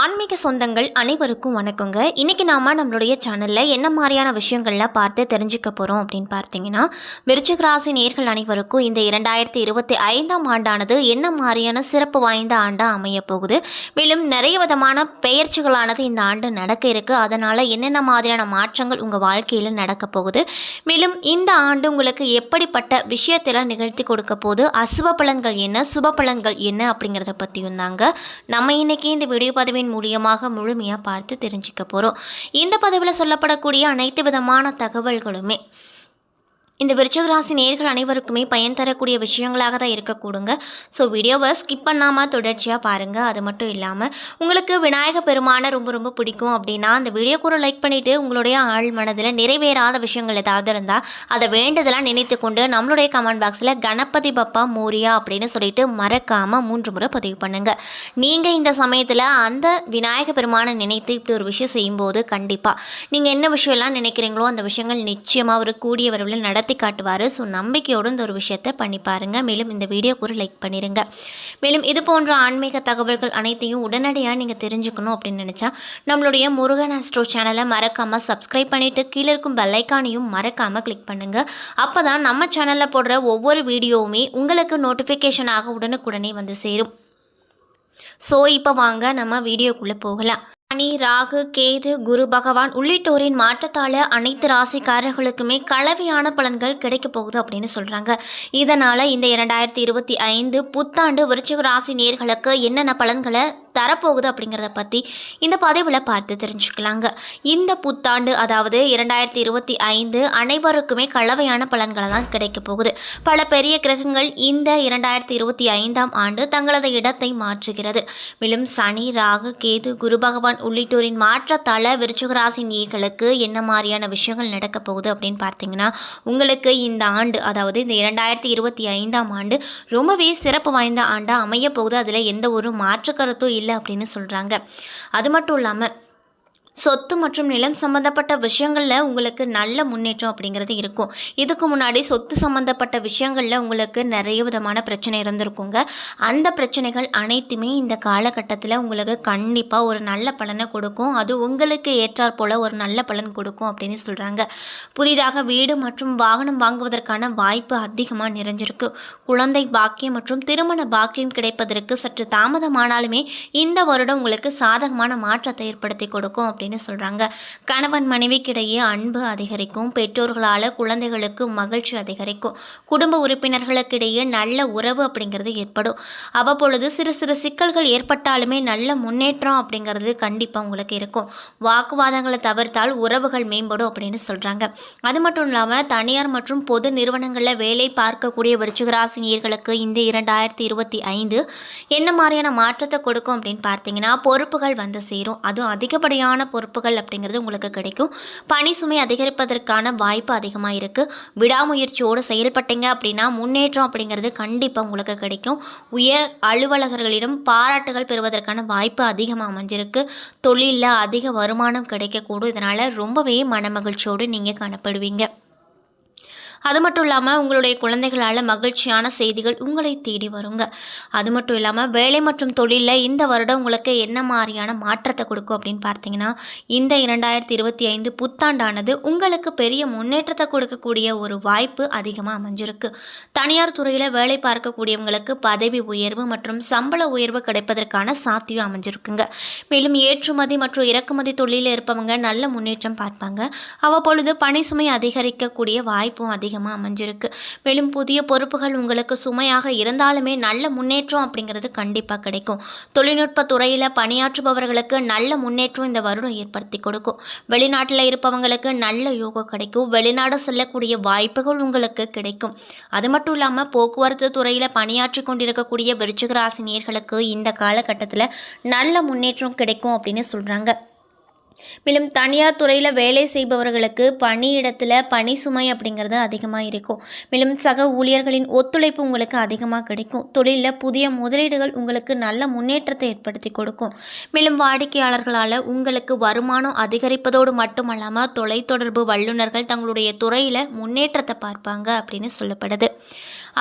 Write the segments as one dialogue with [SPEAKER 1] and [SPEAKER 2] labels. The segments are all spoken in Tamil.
[SPEAKER 1] ஆன்மீக சொந்தங்கள் அனைவருக்கும் வணக்கங்க. இன்றைக்கி நாம் நம்மளுடைய சேனலில் என்ன மாதிரியான விஷயங்கள்லாம் பார்த்து தெரிஞ்சுக்க போகிறோம் அப்படின்னு பார்த்தீங்கன்னா விருச்சிக ராசி நேர்கள் அனைவருக்கும் இந்த இரண்டாயிரத்தி இருபத்தி ஐந்தாம் ஆண்டானது என்ன மாதிரியான சிறப்பு வாய்ந்த ஆண்டாக அமைய போகுது. மேலும் நிறைய விதமான பெயர்ச்சிகளானது இந்த ஆண்டு நடக்க இருக்குது அதனால் என்னென்ன மாதிரியான மாற்றங்கள் உங்கள் வாழ்க்கையில் நடக்க போகுது. மேலும் இந்த ஆண்டு உங்களுக்கு எப்படிப்பட்ட விஷயத்தெல்லாம் நிகழ்த்தி கொடுக்க போகுது? அசுப பலன்கள் என்ன? சுப பலன்கள் என்ன அப்படிங்கிறத பற்றியும் தாங்க. நம்ம இன்னைக்கு இந்த வீடியோ பதிவின் மூலியமாக முழுமையாக பார்த்து தெரிஞ்சுக்க போகிறோம் இந்த பதிவில் சொல்லப்படக்கூடிய அனைத்து விதமான தகவல்களுமே இந்த விருச்சகராசி நேர்கள் அனைவருக்குமே பயன் தரக்கூடிய விஷயங்களாக தான் இருக்கக்கூடுங்க. ஸோ வீடியோவை ஸ்கிப் பண்ணாமல் தொடர்ச்சியாக பாருங்கள் அது மட்டும் இல்லாமல் உங்களுக்கு விநாயக பெருமானை ரொம்ப ரொம்ப பிடிக்கும் அப்படின்னா அந்த வீடியோ கூட லைக் பண்ணிவிட்டு உங்களுடைய ஆள் மனதில் நிறைவேறாத விஷயங்கள் ஏதாவது இருந்தால் அதை வேண்டதெல்லாம் நினைத்து கொண்டு நம்மளுடைய கமெண்ட் பாக்ஸில் கணபதி பப்பா மோரியா அப்படின்னு சொல்லிட்டு மறக்காமல் மூன்று முறை பதிவு பண்ணுங்கள் நீங்கள் இந்த சமயத்தில் அந்த விநாயக பெருமானை நினைத்து இப்படி ஒரு விஷயம் செய்யும்போது கண்டிப்பாக நீங்கள் என்ன விஷயம்லாம் நினைக்கிறீங்களோ அந்த விஷயங்கள் நிச்சயமாக ஒரு கூடிய விரைவில் நடத்தி காட்டுவார். ஸோ நம்பிக்கையோடு இந்த ஒரு விஷயத்தை பண்ணி பாருங்கள் மேலும் இந்த வீடியோக்கு ஒரு லைக் பண்ணிடுங்க மேலும் இது போன்ற ஆன்மீக தகவல்கள் அனைத்தையும் உடனடியாக நீங்கள் தெரிஞ்சுக்கணும் அப்படின்னு நினச்சா நம்மளுடைய முருகன் அஸ்ட்ரோ சேனலை மறக்காமல் சப்ஸ்கிரைப் பண்ணிவிட்டு கீழே இருக்கும் பெல்லைக்கானையும் மறக்காமல் கிளிக் பண்ணுங்கள் அப்போ தான் நம்ம சேனலில் போடுற ஒவ்வொரு வீடியோவுமே உங்களுக்கு நோட்டிஃபிகேஷனாக உடனுக்குடனே வந்து சேரும். ஸோ இப்போ வாங்க நம்ம வீடியோக்குள்ளே போகலாம். சனி ராகு கேது குரு பகவான் உள்ளிட்டோரின் மாற்றத்தால் அனைத்து ராசிக்காரர்களுக்குமே கலவையான பலன்கள் கிடைக்க போகுது அப்படின்னு சொல்கிறாங்க இதனால் இந்த இரண்டாயிரத்தி இருபத்தி ஐந்து புத்தாண்டு விருச்சிக ராசி நேர்களுக்கு என்னென்ன பலன்களை தரப்போகுது அப்படிங்கிறத பற்றி இந்த பதிவில் பார்த்து தெரிஞ்சுக்கலாங்க. இந்த புத்தாண்டு அதாவது இரண்டாயிரத்தி இருபத்தி ஐந்து அனைவருக்குமே கலவையான பலன்களை தான் கிடைக்க போகுது. பல பெரிய கிரகங்கள் இந்த இரண்டாயிரத்தி இருபத்தி ஐந்தாம் ஆண்டு தங்களது இடத்தை மாற்றுகிறது. மேலும் சனி ராகு கேது குரு பகவான் உள்ளிட்டோரின் மாற்றத்தால் விருச்சிக ராசி நீர்களுக்கு என்ன மாதிரியான விஷயங்கள் நடக்க போகுது அப்படின்னு பார்த்தீங்கன்னா உங்களுக்கு இந்த ஆண்டு அதாவது இந்த இரண்டாயிரத்தி இருபத்தி ஐந்தாம் ஆண்டு ரொம்பவே சிறப்பு வாய்ந்த ஆண்டாக அமைய போகுது. அதில் எந்த ஒரு மாற்று கருத்தும் இல்லை. அப்படின்னு சொல்கிறாங்க அது மட்டும் இல்லாமல் சொத்து மற்றும் நிலம் சம்மந்தப்பட்ட விஷயங்களில் உங்களுக்கு நல்ல முன்னேற்றம் அப்படிங்கிறது இருக்கும். இதுக்கு முன்னாடி சொத்து சம்மந்தப்பட்ட விஷயங்களில் உங்களுக்கு நிறைய விதமான பிரச்சனை இருந்திருக்குங்க. அந்த பிரச்சனைகள் அனைத்துமே இந்த காலகட்டத்தில் உங்களுக்கு கண்டிப்பாக ஒரு நல்ல பலனை கொடுக்கும். அது உங்களுக்கு ஏற்றாற் போல் ஒரு நல்ல பலன் கொடுக்கும் அப்படின்னு சொல்கிறாங்க புதிதாக வீடு மற்றும் வாகனம் வாங்குவதற்கான வாய்ப்பு அதிகமாக நிறைஞ்சிருக்கு. குழந்தை பாக்கியம் மற்றும் திருமண பாக்கியம் கிடைப்பதற்கு சற்று தாமதமானாலுமே இந்த வருடம் உங்களுக்கு சாதகமான மாற்றத்தை ஏற்படுத்தி கொடுக்கும் அப்படின்னு சொல்கிறாங்க கணவன் மனைவிக்கிடையே அன்பு அதிகரிக்கும். பெற்றோர்களால் குழந்தைகளுக்கு மகிழ்ச்சி அதிகரிக்கும். குடும்ப உறுப்பினர்களுக்கிடையே நல்ல உறவு அப்படிங்கிறது ஏற்படும். அவ்வப்பொழுது சிறு சிறு சிக்கல்கள் ஏற்பட்டாலுமே நல்ல முன்னேற்றம் அப்படிங்கிறது கண்டிப்பாக உங்களுக்கு இருக்கும். வாக்குவாதங்களை தவிர்த்தால் உறவுகள் மேம்படும் அப்படின்னு சொல்கிறாங்க அது மட்டும் இல்லாமல் தனியார் மற்றும் பொது நிறுவனங்களில் வேலை பார்க்கக்கூடிய விருச்சிகராசினியர்களுக்கு இந்த இரண்டாயிரத்தி இருபத்தி ஐந்து என்ன மாதிரியான மாற்றத்தை கொடுக்கும் அப்படின்னு பார்த்தீங்கன்னா பொறுப்புகள் வந்து சேரும். அதுவும் அதிகப்படியான பொறுப்புகள் அப்படிங்கிறது உங்களுக்கு கிடைக்கும். பணி சுமை அதிகரிப்பதற்கான வாய்ப்பு அதிகமாக இருக்குது விடாமுயற்சியோடு செயல்பட்டீங்க அப்படின்னா முன்னேற்றம் அப்படிங்கிறது கண்டிப்பாக உங்களுக்கு கிடைக்கும். உயர் அலுவலகர்களிடம் பாராட்டுகள் பெறுவதற்கான வாய்ப்பு அதிகமாக அமைஞ்சிருக்கு. தொழிலில் அதிக வருமானம் கிடைக்கக்கூடும். இதனால் ரொம்பவே மனமகிழ்ச்சியோடு நீங்கள் காணப்படுவீங்க. அது மட்டும் இல்லாமல் உங்களுடைய குழந்தைகளால் மகிழ்ச்சியான செய்திகள் உங்களை தேடி வருங்க. அது மட்டும் இல்லாமல் வேலை மற்றும் தொழிலில் இந்த வருடம் உங்களுக்கு என்ன மாதிரியான மாற்றத்தை கொடுக்கும் அப்படின்னு பார்த்தீங்கன்னா இந்த இரண்டாயிரத்தி இருபத்தி ஐந்து புத்தாண்டானது உங்களுக்கு பெரிய முன்னேற்றத்தை கொடுக்கக்கூடிய ஒரு வாய்ப்பு அதிகமாக அமைஞ்சிருக்கு. தனியார் துறையில் வேலை பார்க்கக்கூடியவங்களுக்கு பதவி உயர்வு மற்றும் சம்பள உயர்வு கிடைப்பதற்கான சாத்தியம் அமைஞ்சிருக்குங்க. மேலும் ஏற்றுமதி மற்றும் இறக்குமதி தொழிலில் இருப்பவங்க நல்ல முன்னேற்றம் பார்ப்பாங்க. அவ்வப்பொழுது பணி சுமை அதிகரிக்கக்கூடிய வாய்ப்பும் அதிகம் அதிகமாக அமைஞ்சிருக்கு. மேலும் புதிய பொறுப்புகள் உங்களுக்கு சுமையாக இருந்தாலுமே நல்ல முன்னேற்றம் அப்படிங்கிறது கண்டிப்பாக கிடைக்கும். தொழில்நுட்ப துறையில் பணியாற்றுபவர்களுக்கு நல்ல முன்னேற்றம் இந்த வருடம் ஏற்படுத்தி கொடுக்கும். வெளிநாட்டில் இருப்பவங்களுக்கு நல்ல யோகம் கிடைக்கும். வெளிநாடு செல்லக்கூடிய வாய்ப்புகள் உங்களுக்கு கிடைக்கும். அது மட்டும் இல்லாமல் போக்குவரத்து துறையில் பணியாற்றி கொண்டிருக்கக்கூடிய விருச்சிகராசினியர்களுக்கு இந்த காலகட்டத்தில் நல்ல முன்னேற்றம் கிடைக்கும் அப்படின்னு சொல்கிறாங்க மேலும் தனியார் துறையில் வேலை செய்பவர்களுக்கு பணியிடத்தில் பணி சுமை அப்படிங்கிறது அதிகமாக இருக்கும். மேலும் சக ஊழியர்களின் ஒத்துழைப்பு உங்களுக்கு அதிகமாக கிடைக்கும். தொழிலில் புதிய முதலீடுகள் உங்களுக்கு நல்ல முன்னேற்றத்தை ஏற்படுத்தி கொடுக்கும். மேலும் வாடிக்கையாளர்களால் உங்களுக்கு வருமானம் அதிகரிப்பதோடு மட்டுமல்லாமல் தொலைத்தொடர்பு வல்லுநர்கள் தங்களுடைய துறையில் முன்னேற்றத்தை பார்ப்பாங்க அப்படின்னு சொல்லப்படுது.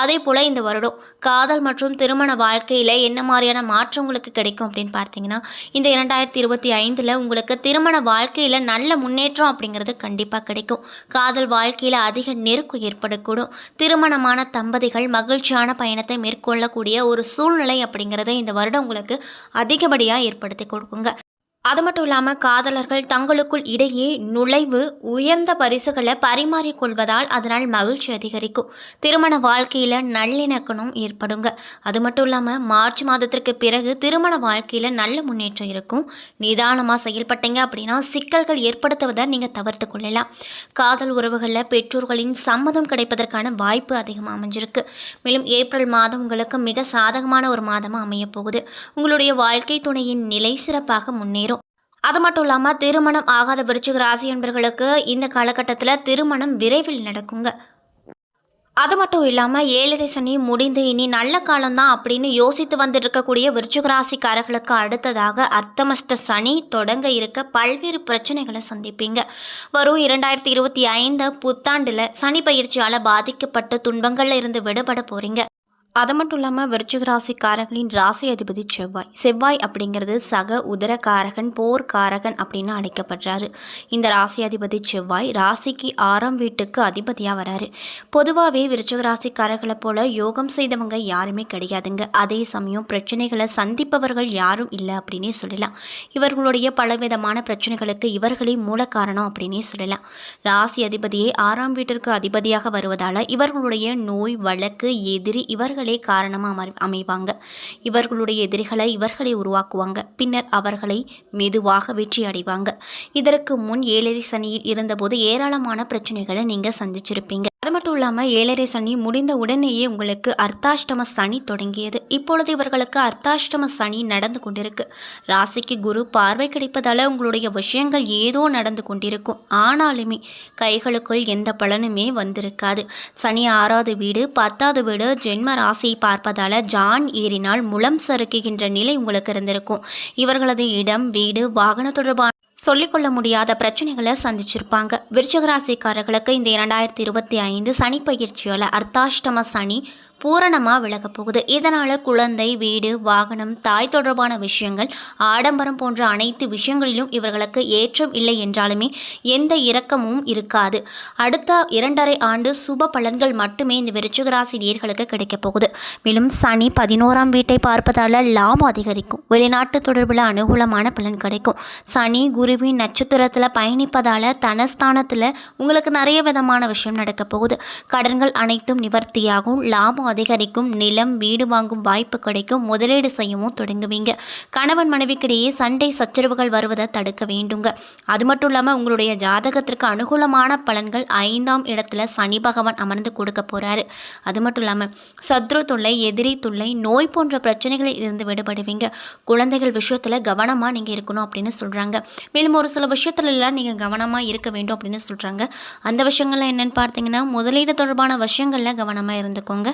[SPEAKER 1] அதே போல் இந்த வருடம் காதல் மற்றும் திருமண வாழ்க்கையில் என்ன மாதிரியான மாற்றம் உங்களுக்கு கிடைக்கும் அப்படின்னு பார்த்தீங்கன்னா இந்த இரண்டாயிரத்தி இருபத்தி ஐந்தில் உங்களுக்கு திருமண வாழ்க்கையில் நல்ல முன்னேற்றம் அப்படிங்கிறது கண்டிப்பாக கிடைக்கும். காதல் வாழ்க்கையில் அதிக நெருக்கம் ஏற்படக்கூடும். திருமணமான தம்பதிகள் மகிழ்ச்சியான பயணத்தை மேற்கொள்ளக்கூடிய ஒரு சூழ்நிலை அப்படிங்கிறத இந்த வருடம் உங்களுக்கு அதிகப்படியாக ஏற்படுத்தி கொடுக்குங்க. அது மட்டும் இல்லாமல் காதலர்கள் தங்களுக்குள் இடையே நுழைவு உயர்ந்த பரிசுகளை பரிமாறிக்கொள்வதால் அதனால் மகிழ்ச்சி அதிகரிக்கும். திருமண வாழ்க்கையில் நல்லிணக்கணும் ஏற்படுங்க. அது மட்டும் இல்லாமல் மார்ச் மாதத்திற்கு பிறகு திருமண வாழ்க்கையில் நல்ல முன்னேற்றம் இருக்கும். நிதானமாக செயல்பட்டீங்க அப்படின்னா சிக்கல்கள் ஏற்படுத்துவதை நீங்கள் தவிர்த்து கொள்ளலாம். காதல் உறவுகளில் பெற்றோர்களின் சம்மதம் கிடைப்பதற்கான வாய்ப்பு அதிகமாக அமைஞ்சிருக்கு. மேலும் ஏப்ரல் மாதம் உங்களுக்கு மிக சாதகமான ஒரு மாதமாக அமையப் போகுது. உங்களுடைய வாழ்க்கை துணையின் நிலை சிறப்பாக முன்னேறும். அது மட்டும் இல்லாமல் திருமணம் ஆகாத விருச்சிக ராசி என்பவர்களுக்கு இந்த காலகட்டத்தில் திருமணம் விரைவில் நடக்குங்க. அது மட்டும் இல்லாமல் ஏழரை சனி முடிந்து இனி நல்ல காலம்தான் அப்படின்னு யோசித்து வந்துட்டு இருக்கக்கூடிய அடுத்ததாக அர்த்தமஷ்ட சனி தொடங்க இருக்க பல்வேறு பிரச்சனைகளை சந்திப்பீங்க. வரும் இரண்டாயிரத்தி இருபத்தி ஐந்து புத்தாண்டில் சனி பயிற்சியால் பாதிக்கப்பட்ட துன்பங்களில் இருந்து விடுபட போகிறீங்க அது மட்டும் இல்லாமல் விருச்சிக ராசிக்காரர்களின் ராசி அதிபதி செவ்வாய். செவ்வாய் அப்படிங்கிறது சக உதரக்காரகன் போர்க்காரகன் அப்படின்னு அழைக்கப்படுறாரு. இந்த ராசி அதிபதி செவ்வாய் ராசிக்கு ஆறாம் வீட்டுக்கு அதிபதியாக வராரு. பொதுவாகவே விருச்சிக ராசிக்காரர்களை போல யோகம் செய்தவங்க யாருமே கிடையாதுங்க. அதே சமயம் பிரச்சனைகளை சந்திப்பவர்கள் யாரும் இல்லை அப்படின்னே சொல்லலாம். இவர்களுடைய பலவிதமான பிரச்சனைகளுக்கு இவர்களே மூல காரணம் அப்படின்னே சொல்லலாம். ராசி அதிபதியே ஆறாம் வீட்டிற்கு அதிபதியாக வருவதால் இவர்களுடைய நோய் வழக்கு எதிரி இவர்கள் இவர்களே காரணமாக அமை அமைவாங்க இவர்களுடைய எதிரிகளை இவர்களே உருவாக்குவாங்க. பின்னர் அவர்களை மெதுவாக வெற்றி அடைவாங்க. இதற்கு முன் ஏழரை சனியில் இருந்தபோது ஏராளமான பிரச்சனைகளை நீங்கள் சந்திச்சிருப்பீங்க. அது மட்டும் இல்லாமல் ஏழரை சனி முடிந்த உடனேயே உங்களுக்கு அர்த்தாஷ்டம சனி தொடங்கியது. இப்பொழுது இவர்களுக்கு அர்த்தாஷ்டம சனி நடந்து கொண்டிருக்கு. ராசிக்கு குரு பார்வை கிடைப்பதால் உங்களுடைய விஷயங்கள் ஏதோ நடந்து கொண்டிருக்கும். ஆனாலுமே கைகளுக்குள் எந்த பலனுமே வந்திருக்காது. சனி ஆறாவது வீடு பத்தாவது வீடு ஜென்ம ராசியை பார்ப்பதால் ஜான் ஏறினால் முளம் சறுக்குகின்ற நிலை உங்களுக்கு இருந்திருக்கும். இவர்களது இடம் வீடு வாகன தொடர்பான சொல்லிக்கொள்ள முடியாத பிரச்சனைகளை சந்திச்சிருப்பாங்க. விருச்சகராசிக்காரர்களுக்கு இந்த இரண்டாயிரத்தி இருபத்தி ஐந்து சனி பயிற்சியால் அர்த்தாஷ்டம சனி பூரணமாக விலகப் போகுது. இதனால் குழந்தை வீடு வாகனம் தாய் தொடர்பான விஷயங்கள் ஆடம்பரம் போன்ற அனைத்து விஷயங்களிலும் இவர்களுக்கு ஏற்றம் இல்லை என்றாலுமே எந்த இரக்கமும் இருக்காது. அடுத்த இரண்டரை ஆண்டு சுப பலன்கள் மட்டுமே இந்த விருச்சிகராசி நேர்களுக்கு கிடைக்கப் போகுது. மேலும் சனி பதினோராம் வீட்டை பார்ப்பதால் லாபம் அதிகரிக்கும். வெளிநாட்டு தொடர்பில் அனுகூலமான பலன் கிடைக்கும். சனி குருவின் நட்சத்திரத்தில் பயணிப்பதால் தனஸ்தானத்தில் உங்களுக்கு நிறைய விதமான விஷயம் நடக்கப் போகுது. கடன்கள் அனைத்தும் நிவர்த்தியாகும். லாபம் அதிகரிக்கும் நிலம் வீடு வாங்கும் வாய்ப்பு கிடைக்கும் முதலீடு செய்யவும் தொடங்குவீங்க. கணவன் மனைவிக்கிடையே சண்டை சச்சரவுகள் வருவதை தடுக்க வேண்டுங்க. அது மட்டும் இல்லாமல் உங்களுடைய ஜாதகத்திற்கு அனுகூலமான பலன்கள் ஐந்தாம் இடத்துல சனி பகவான் அமர்ந்து கொடுக்க போகிறாரு அது மட்டும் இல்லாமல் சத்ரு தொல்லை எதிரி தொல்லை நோய் போன்ற பிரச்சனைகளில் இருந்து விடுபடுவீங்க. குழந்தைகள் விஷயத்தில் கவனமாக நீங்கள் இருக்கணும் அப்படின்னு சொல்கிறாங்க மேலும் ஒரு சில விஷயத்துலலாம் நீங்கள் கவனமாக இருக்க வேண்டும் அப்படின்னு சொல்கிறாங்க அந்த விஷயங்கள்லாம் என்னென்னு பார்த்தீங்கன்னா முதலீடு தொடர்பான விஷயங்களில் கவனமாக இருந்துக்கோங்க.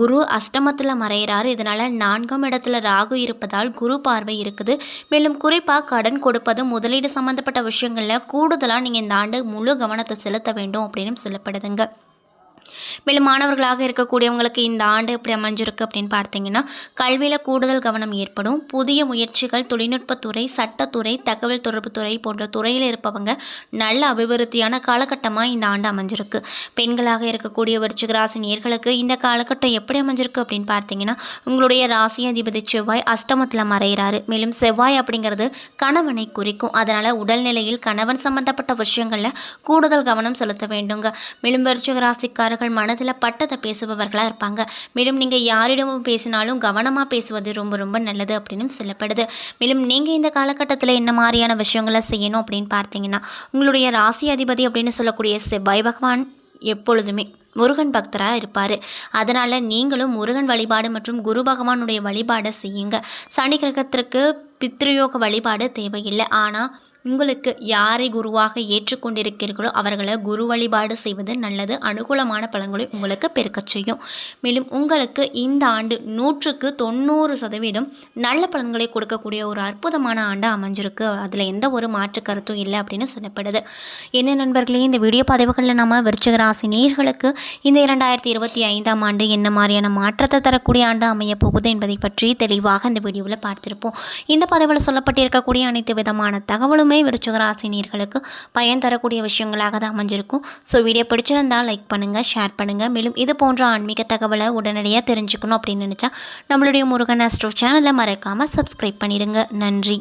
[SPEAKER 1] குரு அஷ்டமத்தில் மறைகிறார் இதனால் நான்காம் இடத்துல ராகு இருப்பதால் குரு பார்வை இருக்குது. மேலும் குறிப்பாக கடன் கொடுப்பது முதலீடு சம்மந்தப்பட்ட விஷயங்களில் கூடுதலாக நீங்கள் இந்த ஆண்டு முழு கவனத்தை செலுத்த வேண்டும் அப்படின்னு சொல்லப்படுதுங்க. மேலும் மாணவர்களாக இருக்கக்கூடியவங்களுக்கு இந்த ஆண்டு எப்படி அமைஞ்சிருக்கு அப்படின்னு பார்த்தீங்கன்னா கல்வியில் கூடுதல் கவனம் ஏற்படும். புதிய முயற்சிகள் தொழில்நுட்பத்துறை சட்டத்துறை தகவல் தொடர்புத்துறை போன்ற துறையில் இருப்பவங்க நல்ல அபிவிருத்தியான காலகட்டமாக இந்த ஆண்டு அமைஞ்சிருக்கு. பெண்களாக இருக்கக்கூடிய விருச்சிகராசி நேர்களுக்கு இந்த காலகட்டம் எப்படி அமைஞ்சிருக்கு அப்படின்னு பார்த்தீங்கன்னா உங்களுடைய ராசி அதிபதி செவ்வாய் அஷ்டமத்தில் மறைகிறாரு மேலும் செவ்வாய் அப்படிங்கிறது கணவனை குறிக்கும். அதனால் உடல்நிலையில் கணவன் சம்பந்தப்பட்ட விஷயங்களில் கூடுதல் கவனம் செலுத்த வேண்டுங்க. மேலும் விருச்சிகராசிக்கார அவர்கள் மனதில் பட்டதை பேசுபவர்களாக இருப்பாங்க. மேலும் நீங்கள் யாரிடமும் பேசினாலும் கவனமாக பேசுவது ரொம்ப ரொம்ப நல்லது அப்படின்னு சொல்லப்படுது. மேலும் நீங்கள் இந்த காலகட்டத்தில் என்ன மாதிரியான விஷயங்களை செய்யணும் அப்படின்னு பார்த்தீங்கன்னா உங்களுடைய ராசி அதிபதி அப்படின்னு சொல்லக்கூடிய செவ்வாய் பகவான் எப்பொழுதுமே முருகன் பக்தராக இருப்பார். அதனால் நீங்களும் முருகன் வழிபாடு மற்றும் குரு பகவானுடைய வழிபாடை செய்யுங்க. சனி கிரகத்திற்கு பித்ருயோக வழிபாடு தேவையில்லை. ஆனால் உங்களுக்கு யாரை குருவாக ஏற்றுக்கொண்டிருக்கிறீர்களோ அவர்களை குரு வழிபாடு செய்வது நல்லது. அனுகூலமான பலன்களை உங்களுக்கு பெருக்கச் செய்யும். மேலும் உங்களுக்கு இந்த ஆண்டு நூற்றுக்கு தொண்ணூறு சதவீதம் நல்ல பலன்களை கொடுக்கக்கூடிய ஒரு அற்புதமான ஆண்டாக அமைஞ்சிருக்கு. அதில் எந்த ஒரு மாற்று கருத்தும் இல்லை அப்படின்னு சொல்லப்படுது. என்ன நண்பர்களே இந்த வீடியோ பதிவுகளில் நம்ம விருச்சிக ராசி நேர்களுக்கு இந்த இரண்டாயிரத்தி இருபத்தி ஐந்தாம் ஆண்டு என்ன மாதிரியான மாற்றத்தை தரக்கூடிய ஆண்டு அமைய போகுது என்பதை பற்றி தெளிவாக இந்த வீடியோவில் பார்த்திருப்போம். இந்த பதிவில் சொல்லப்பட்டிருக்கக்கூடிய அனைத்து விதமான தகவலுமே விருச்சிக ராசி பயன் தரக்கூடிய விஷயங்களாக தான் அமைஞ்சிருக்கும். ஸோ வீடியோ பிடிச்சிருந்தால் லைக் பண்ணுங்கள் ஷேர் பண்ணுங்கள் மேலும் இது போன்ற ஆன்மீக தகவலை உடனடியாக தெரிஞ்சுக்கணும் அப்படின்னு நினச்சா நம்மளுடைய முருகன் அஸ்ட்ரோ சேனலை மறக்காமல் சப்ஸ்கிரைப் பண்ணிடுங்க. நன்றி.